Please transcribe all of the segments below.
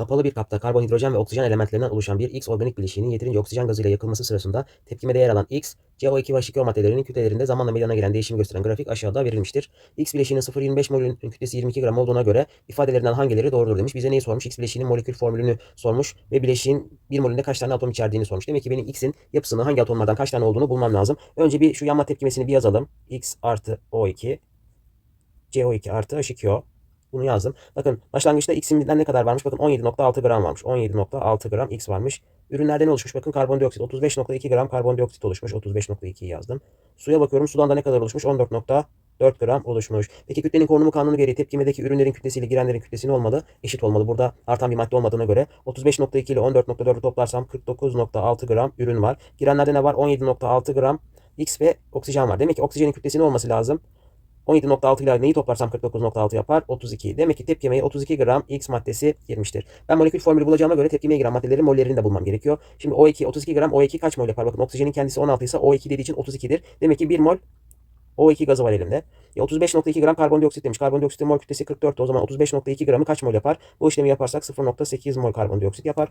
Kapalı bir kapta karbonhidrojen ve oksijen elementlerinden oluşan bir X organik bileşiğinin yeterince oksijen gazıyla yakılması sırasında tepkimede yer alan X, CO2 ve H2O maddelerinin kütlelerinde zamanla meydana gelen değişimi gösteren grafik aşağıda verilmiştir. X bileşiğinin 0,25 mol'ün kütlesi 22 gram olduğuna göre ifadelerinden hangileri doğrudur demiş. Bize neyi sormuş? X bileşiğinin molekül formülünü sormuş ve bileşiğin bir molünde kaç tane atom içerdiğini sormuş. Demek ki benim X'in yapısını hangi atomlardan kaç tane olduğunu bulmam lazım. Önce bir şu yanma tepkimesini bir yazalım. X artı O2 CO2 artı H2O. Bunu yazdım. Bakın başlangıçta X'imden ne kadar varmış? Bakın 17.6 gram varmış. 17.6 gram X varmış. Ürünlerden oluşmuş? Bakın karbondioksit 35.2 gram karbondioksit oluşmuş. 35.2'yi yazdım. Suya bakıyorum. Sudan da ne kadar oluşmuş? 14.4 gram oluşmuş. Peki kütlenin korunumu kanunu gereği tepkimedeki ürünlerin kütlesiyle girenlerin kütlesi ne olmalı? Eşit olmalı. Burada artan bir madde olmadığına göre 35.2 ile 14.4'ü toplarsam 49.6 gram ürün var. Girenlerde ne var? 17.6 gram X ve oksijen var. Demek ki oksijenin kütlesi ne olması lazım? 17.6 ile neyi toplarsam 49.6 yapar? 32. Demek ki tepkimeye 32 gram X maddesi girmiştir. Ben molekül formülü bulacağıma göre tepkimeye giren maddelerin mollerini de bulmam gerekiyor. Şimdi O2 32 gram O2 kaç mol yapar? Bakın oksijenin kendisi 16 ise O2 dediği için 32'dir. Demek ki 1 mol O2 gazı var elimde. E 35.2 gram karbondioksit demiş. Karbondioksitin mol kütlesi 44. O zaman 35.2 gramı kaç mol yapar? Bu işlemi yaparsak 0.8 mol karbondioksit yapar.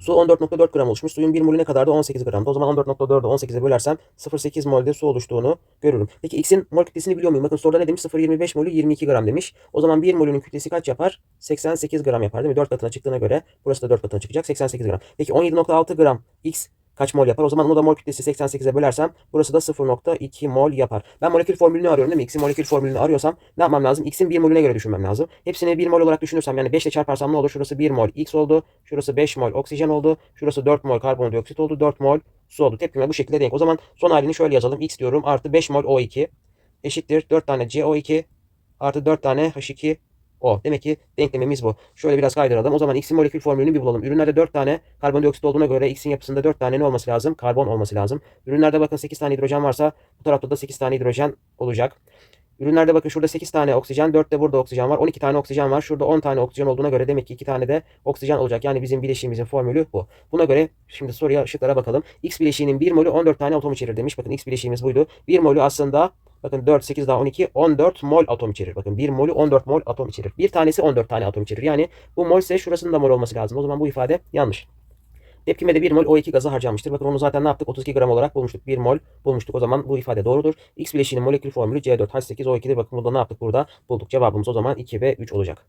Su 14.4 gram oluşmuş. Suyun 1 molü ne kadardı? 18 gramdı. O zaman 14.4'ü 18'e bölersem 0.8 molde su oluştuğunu görürüm. Peki X'in mol kütlesini biliyor muyum? Bakın soruda ne demiş? 0.25 molü 22 gram demiş. O zaman 1 molünün kütlesi kaç yapar? 88 gram yapar değil mi? 4 katına çıktığına göre burası da 4 katına çıkacak. 88 gram. Peki 17.6 gram X kaç mol yapar? O zaman onu da mol kütlesi 88'e bölersem burası da 0.2 mol yapar. Ben molekül formülünü arıyorum değil mi? X'in molekül formülünü arıyorsam ne yapmam lazım? X'in 1 molüne göre düşünmem lazım. Hepsini 1 mol olarak düşünürsem yani 5 ile çarparsam ne olur? Şurası 1 mol X oldu. Şurası 5 mol oksijen oldu. Şurası 4 mol karbondioksit oldu. 4 mol su oldu. Tepkime bu şekilde denk. O zaman son halini şöyle yazalım. X diyorum artı 5 mol O2 eşittir 4 tane CO2 artı 4 tane H2 o. Demek ki denklemimiz bu. Şöyle biraz kaydıralım. O zaman X'in molekül formülünü bir bulalım. Ürünlerde 4 tane karbondioksit olduğuna göre X'in yapısında 4 tane ne olması lazım? Karbon olması lazım. Ürünlerde bakın 8 tane hidrojen varsa bu tarafta da 8 tane hidrojen olacak. Ürünlerde bakın şurada 8 tane oksijen, 4 de burada oksijen var. 12 tane oksijen var. Şurada 10 tane oksijen olduğuna göre demek ki 2 tane de oksijen olacak. Yani bizim bileşiğimizin formülü bu. Buna göre şimdi soruya ışıklara bakalım. X bileşiğinin 1 molü 14 tane atom içerir demiş. Bakın X bileşiğimiz buydu. 1 molü aslında Bakın 4, 8 daha 12, 14 mol atom içerir. Bakın 1 molü 14 mol atom içerir. Bir tanesi 14 tane atom içerir. Yani bu mol ise şurasının da mol olması lazım. O zaman bu ifade yanlış. Tepkimede 1 mol O2 gazı harcanmıştır. Bakın onu zaten ne yaptık? 32 gram olarak bulmuştuk. 1 mol bulmuştuk. O zaman bu ifade doğrudur. X bileşiğinin molekül formülü C4H8O2'dir. Bakın burada ne yaptık burada? Bulduk. Cevabımız o zaman 2 ve 3 olacak.